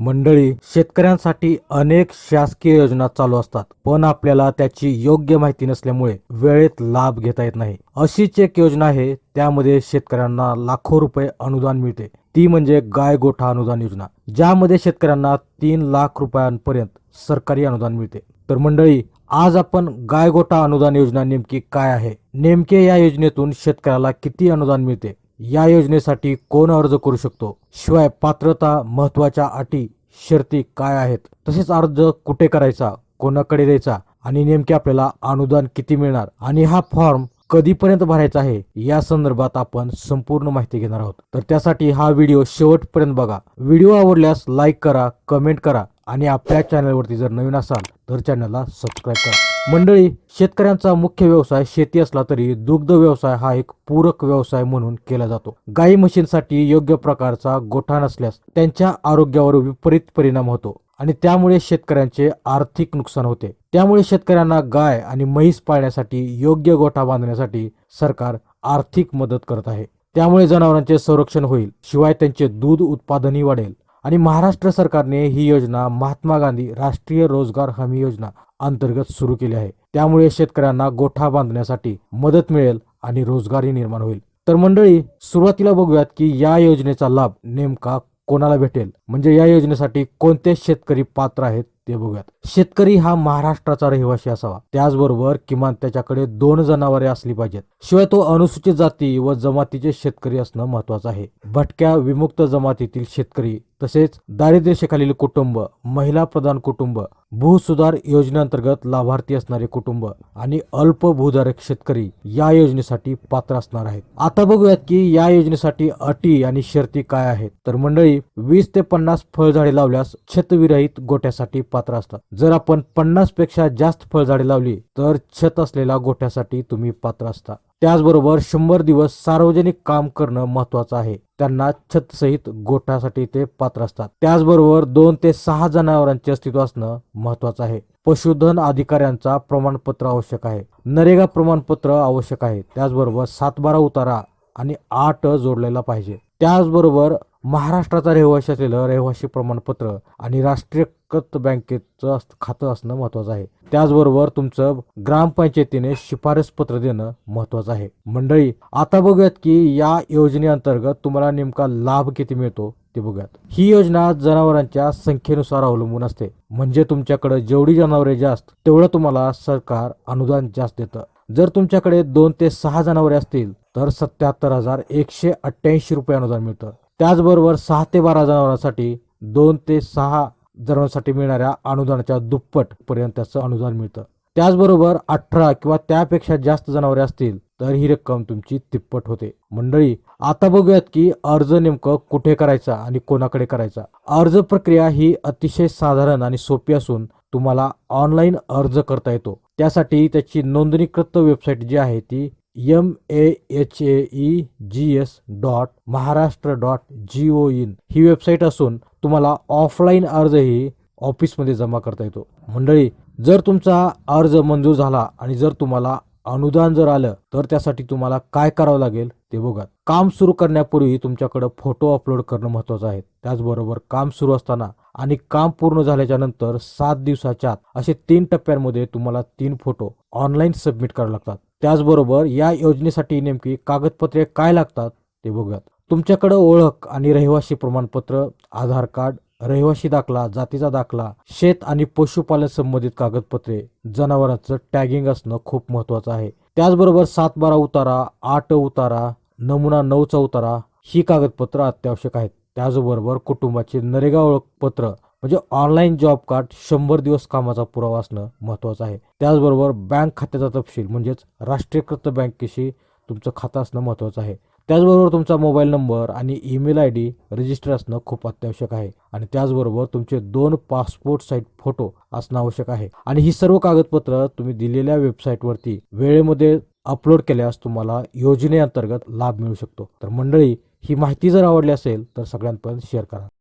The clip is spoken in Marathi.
मंडळी शेतकऱ्यांसाठी अनेक शासकीय योजना चालू असतात पण आपल्याला त्याची योग्य माहिती नसल्यामुळे वेळेत लाभ घेता येत नाही. अशीच एक योजना आहे त्यामध्ये शेतकऱ्यांना लाखो रुपये अनुदान मिळते. ती म्हणजे गाय गोठा अनुदान योजना ज्यामध्ये शेतकऱ्यांना तीन लाख रुपयांपर्यंत सरकारी अनुदान मिळते. तर मंडळी आज आपण गाय गोठा अनुदान योजना नेमकी काय आहे? नेमके या योजनेतून शेतकऱ्याला किती अनुदान मिळते? या योजनेसाठी कोण अर्ज करू शकतो? शिवाय पात्रता महत्त्वाच्या अटी शर्ती काय आहेत? तसेच अर्ज कुठे करायचा? कोणाकडे द्यायचा? आणि नेमके आपल्याला अनुदान किती मिळणार? आणि हा फॉर्म कधीपर्यंत भरायचा आहे? या संदर्भात आपण संपूर्ण माहिती घेणार आहोत. तर त्यासाठी हा व्हिडिओ शेवटपर्यंत बघा. व्हिडिओ आवडल्यास लाईक करा कमेंट करा. आणि आपल्या चॅनलवरती जर नवीन असाल तर चॅनलला सबस्क्राईब करा. मंडळी शेतकऱ्यांचा मुख्य व्यवसाय शेती असला तरी दुग्ध व्यवसाय हा एक पूरक व्यवसाय म्हणून केला जातो. गाई म्हशींसाठी योग्य प्रकारचा गोठा नसल्यास त्यांच्या आरोग्यावर विपरीत परिणाम होतो आणि त्यामुळे शेतकऱ्यांचे आर्थिक नुकसान होते. त्यामुळे शेतकऱ्यांना गाय आणि म्हैस पाळण्यासाठी योग्य गोठा बांधण्यासाठी सरकार आर्थिक मदत करत आहे. त्यामुळे जनावरांचे संरक्षण होईल. शिवाय त्यांचे दूध उत्पादनही वाढेल. आणि महाराष्ट्र सरकारने ही योजना महात्मा गांधी राष्ट्रीय रोजगार हमी योजना अंतर्गत सुरू केली आहे. त्यामुळे शेतकऱ्यांना गोठा बांधण्यासाठी मदत मिळेल आणि रोजगारही निर्माण होईल. तर मंडळी सुरुवातीला बघूयात की या योजनेचा लाभ नेमका कोणाला भेटेल? म्हणजे या योजनेसाठी कोणते शेतकरी पात्र आहेत? ते बघूयात. शेतकरी हा महाराष्ट्राचा रहिवासी असावा. त्याचबरोबर किमान त्याच्याकडे दोन जनावरे असली पाहिजेत. शिवाय तो अनुसूचित जाती व जमातीचे शेतकरी असणं महत्वाचं आहे. भटक्या विमुक्त जमातीतील शेतकरी तसेच दारिद्र्यशेखालील कुटुंब महिला प्रधान कुटुंब भूसुधार योजनेअंतर्गत लाभार्थी असणारे कुटुंब आणि अल्प भूधारक शेतकरी या योजनेसाठी पात्र असणार आहेत. आता बघूयात की या योजनेसाठी अटी आणि शर्ती काय आहेत. तर मंडळी वीस ते पन्नास फळझाडे लावल्यास छतविरहित गोट्यासाठी पात्र असतात जर आपण पन्नासपेक्षा जास्त फळझाडे लावली तर छत असलेल्या गोठ्यासाठी तुम्ही पात्र असता. त्याचबरोबर शंभर दिवस सार्वजनिक काम करणं महत्वाचं आहे. त्यांना छतसहित गोठ्यासाठी ते पात्र असतात. त्याचबरोबर दोन ते सहा जनावरांचे अस्तित्व असणं महत्वाचं आहे. पशुधन अधिकाऱ्यांचा प्रमाणपत्र आवश्यक आहे. नरेगा प्रमाणपत्र आवश्यक आहे. त्याचबरोबर सातबारा उतारा आणि आठ जोडलेला पाहिजे. त्याचबरोबर महाराष्ट्राचा रहिवाशी असलेलं रहिवासी प्रमाणपत्र आणि राष्ट्रीयकृत बँकेचं खातं असणं महत्वाचं आहे. त्याचबरोबर तुमचं ग्रामपंचायतीने शिफारस पत्र देणं महत्वाचं आहे. मंडळी आता बघूयात की या योजनेअंतर्गत तुम्हाला नेमका लाभ किती मिळतो ते बघूयात. ही योजना जनावरांच्या संख्येनुसार अवलंबून असते. म्हणजे तुमच्याकडे जेवढी जनावरे जास्त तेवढं तुम्हाला सरकार अनुदान जास्त देतं. जर तुमच्याकडे दोन ते सहा जनावरे असतील तर सत्याहत्तर हजार एकशे अठ्ठ्याऐंशी रुपये अनुदान मिळतं. त्याचबरोबर सहा ते बारा जनावरांसाठी दोन ते सहा जनावरांसाठी मिळणाऱ्या अनुदानाच्या दुप्पट पर्यंत त्याचं अनुदान मिळतं. त्याचबरोबर अठरा किंवा त्यापेक्षा जास्त जनावरे असतील तर ही रक्कम तुमची तिप्पट होते. मंडळी आता बघूयात की अर्ज नेमकं कुठे करायचा आणि कोणाकडे करायचा. अर्ज प्रक्रिया ही अतिशय साधारण आणि सोपी असून तुम्हाला ऑनलाईन अर्ज करता येतो. त्यासाठी त्याची नोंदणीकृत वेबसाईट जी आहे ती M A H A E G S dot Maharashtra dot G O in he website असून तुम्हाला ऑफलाईन अर्जही ऑफिसमध्ये जमा करता येतो. मंडळी जर तुमचा अर्ज मंजूर झाला आणि जर तुम्हाला अनुदान जर आलं तर त्यासाठी तुम्हाला काय करावं लागेल ते बघा. काम सुरू करण्यापूर्वी तुमच्याकडे फोटो अपलोड करणं महत्वाचं आहे. त्याचबरोबर काम सुरू असताना आणि काम पूर्ण झाल्याच्यानंतर सात दिवसाच्या आत असे तीन टप्प्यांमध्ये तुम्हाला तीन फोटो ऑनलाईन सबमिट करावे लागतात. त्याचबरोबर या योजनेसाठी नेमकी कागदपत्रे काय लागतात ते बघूयात. तुमच्याकडं ओळख आणि रहिवासी प्रमाणपत्र आधार कार्ड रहिवासी दाखला जातीचा दाखला शेत आणि पशुपालन संबंधित कागदपत्रे जनावरांचं टॅगिंग असणं खूप महत्वाचं आहे. त्याचबरोबर सात बारा उतारा आठ उतारा नमुना नऊचा उतारा ही कागदपत्र अत्यावश्यक आहेत. त्याचबरोबर कुटुंबाचे नरेगा ओळखपत्र म्हणजे ऑनलाईन जॉब कार्ड शंभर दिवस कामाचा पुरावा असणं महत्वाचं आहे. त्याचबरोबर बँक खात्याचा तपशील म्हणजेच राष्ट्रीयकृत बँकेशी तुमचं खातं असणं महत्वाचं आहे. त्याचबरोबर तुमचा मोबाईल नंबर आणि ईमेल आय डी रजिस्टर असणं खूप अत्यावश्यक आहे. आणि त्याचबरोबर तुमचे दोन पासपोर्ट साईज फोटो असणं आवश्यक आहे. आणि ही सर्व कागदपत्र तुम्ही दिलेल्या वेबसाईटवरती वेळेमध्ये अपलोड केल्यास तुम्हाला योजनेअंतर्गत लाभ मिळू शकतो. तर मंडळी ही माहिती जर आवडली असेल तर सगळ्यांपर्यंत शेअर करा.